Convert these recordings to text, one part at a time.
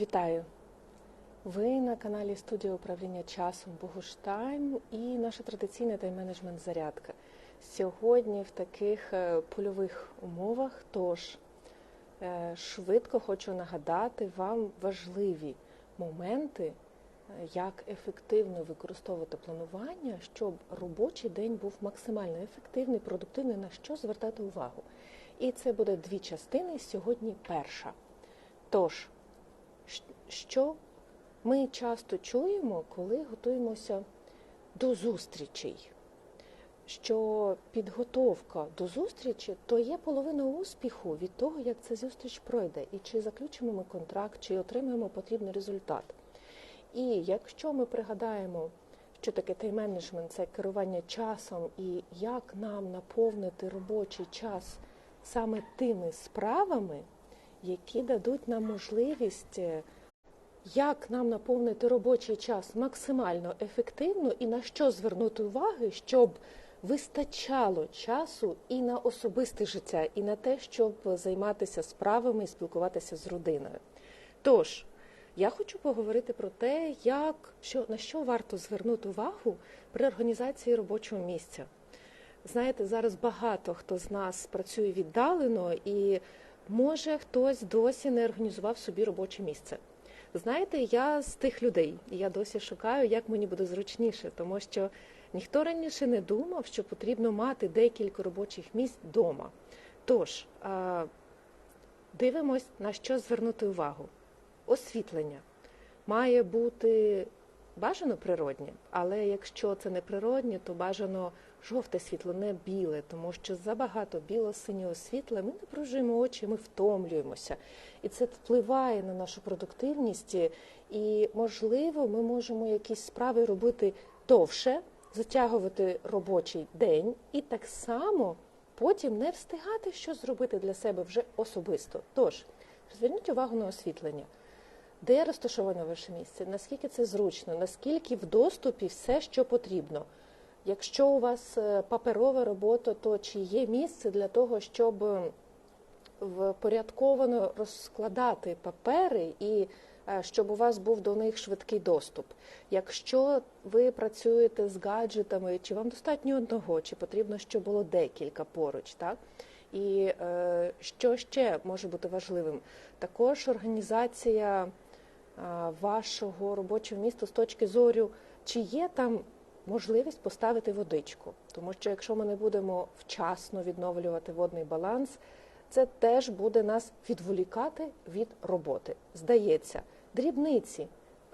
Вітаю! Ви на каналі студія управління часом Богуштайм і наша традиційна тайм-менеджмент зарядка. Сьогодні в таких е, польових умовах, тож е, швидко хочу нагадати вам важливі моменти, е, як ефективно використовувати планування, щоб робочий день був максимально ефективний, продуктивний, на що звертати увагу. І це буде дві частини. Сьогодні перша. Тож, що ми часто чуємо, коли готуємося до зустрічей, що підготовка до зустрічі то є половина успіху від того, як ця зустріч пройде, і чи заключимо ми контракт, чи отримаємо потрібний результат. І якщо ми пригадаємо, що таке тайм-менеджмент, це керування часом, і як нам наповнити робочий час саме тими справами, які дадуть нам можливість, е, як нам наповнити робочий час максимально ефективно і на що звернути уваги, щоб вистачало часу і на особисте життя, і на те, щоб займатися справами і спілкуватися з родиною. Тож, я хочу поговорити про те, як, що, на що варто звернути увагу при організації робочого місця. Знаєте, зараз багато хто з нас працює віддалено, і може хтось досі не організував собі робоче місце. Знаєте, я з тих людей, і я досі шукаю, як мені буде зручніше, тому що ніхто раніше не думав, що потрібно мати декілька робочих місць вдома. Тож, дивимось, на що звернути увагу. Освітлення має бути бажано природнє, але якщо це не природнє, то бажано жовте світло, не біле, тому що забагато біло-синього світла ми напружуємо очі, ми втомлюємося. І це впливає на нашу продуктивність, і, можливо, ми можемо якісь справи робити довше, затягувати робочий день і так само потім не встигати щось зробити для себе вже особисто. Тож, зверніть увагу на освітлення. Де розташоване ваше місце? Наскільки це зручно? Наскільки в доступі все, що потрібно? Якщо у вас е, паперова робота, то чи є місце для того, щоб впорядковано розкладати папери і е, щоб у вас був до них швидкий доступ? Якщо ви працюєте з гаджетами, чи вам достатньо одного, чи потрібно, щоб було декілька поруч, так? І е, що ще може бути важливим? Також організація вашого робочого міста з точки зору, чи є там можливість поставити водичку. Тому що якщо ми не будемо вчасно відновлювати водний баланс, це теж буде нас відволікати від роботи. Здається, дрібниці.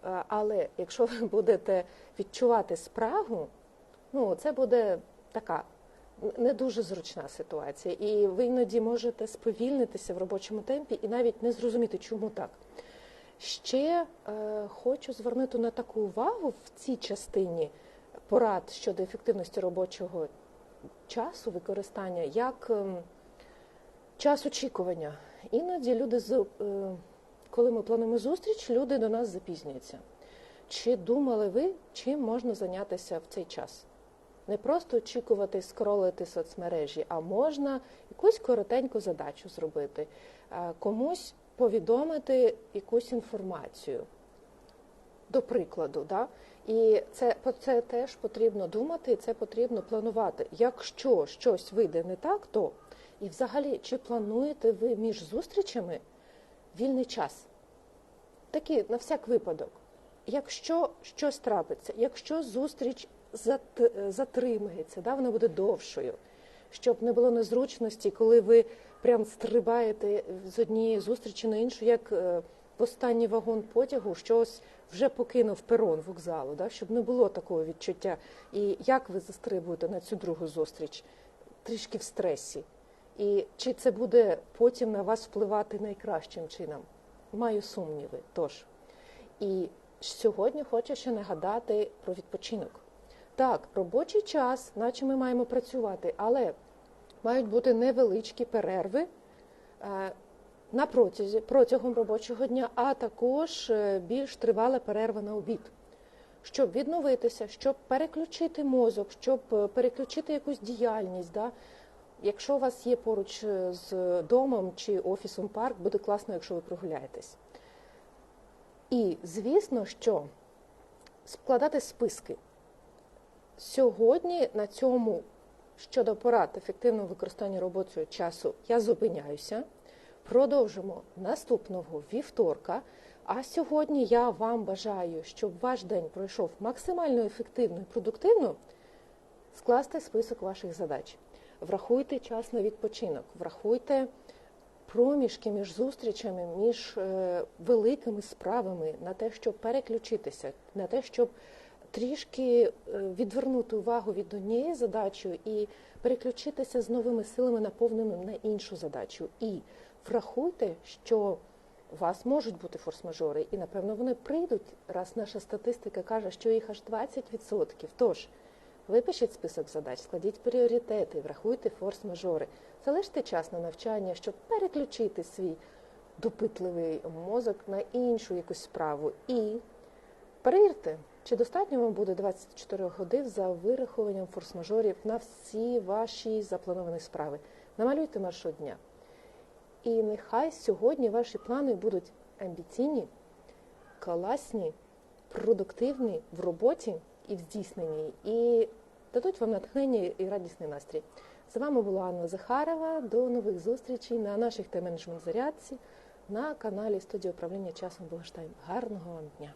Е, Але якщо ви будете відчувати спрагу, ну це буде така не дуже зручна ситуація, і ви іноді можете сповільнитися в робочому темпі і навіть не зрозуміти, чому так. Ще е, хочу звернути на таку увагу в цій частині порад щодо ефективності робочого часу, використання, як ем, час очікування. Іноді люди, з- е, коли ми плануємо зустріч, люди до нас запізнюються. Чи думали ви, чим можна зайнятися в цей час? Не просто очікувати скролити соцмережі, а можна якусь коротеньку задачу зробити, е, комусь повідомити якусь інформацію. До прикладу, да? і це, по- це теж потрібно думати, і це потрібно планувати. Якщо щось вийде не так, то і взагалі, чи плануєте ви між зустрічами вільний час? Такий на всяк випадок. Якщо щось трапиться, якщо зустріч зат- затримається, да, вона буде довшою, щоб не було незручності, коли ви прям стрибаєте з однієї зустрічі на іншу, як е, в останній вагон потягу щось вже покинув перон вокзалу, да, щоб не було такого відчуття. І як ви застрибуєте на цю другу зустріч? Трішки в стресі. І чи це буде потім на вас впливати найкращим чином? Маю сумніви. Тож. І сьогодні хочу ще нагадати про відпочинок. Так, робочий час, наче ми маємо працювати, але мають бути невеличкі перерви е, на протязі протягом робочого дня, а також е, більш тривала перерва на обід, щоб відновитися, щоб переключити мозок, щоб е, переключити якусь діяльність. Да? Якщо у вас є поруч з домом чи офісом парк, буде класно, якщо ви прогуляєтесь. І звісно, що складати списки. Сьогодні на цьому щодо порад ефективного використання робочого часу я зупиняюся. Продовжимо наступного вівторка. А сьогодні я вам бажаю, щоб ваш день пройшов максимально ефективно і продуктивно. Скласти список ваших задач. Врахуйте час на відпочинок, врахуйте проміжки між зустрічами, між е, великими справами на те, щоб переключитися, на те, щоб трішки е, відвернути увагу від однієї задачі і переключитися з новими силами, наповненими на іншу задачу. І врахуйте, що у вас можуть бути форс-мажори, і напевно вони прийдуть, раз наша статистика каже, що їх аж 20%. Тож випишіть список задач, складіть пріоритети, врахуйте форс-мажори, залиште час на навчання, щоб переключити свій допитливий мозок на іншу якусь справу. І перевірте, чи достатньо вам буде 24 годин за вирахуванням форс-мажорів на всі ваші заплановані справи. Намалюйте маршрут дня. І нехай сьогодні ваші плани будуть амбіційні, класні, продуктивні в роботі і в здійсненні, і дадуть вам натхнення і радісний настрій. З вами була Анна Захарова. До нових зустрічей на наших та менеджмент зарядці на каналі студії управління часом Булаштайм. Гарного вам дня!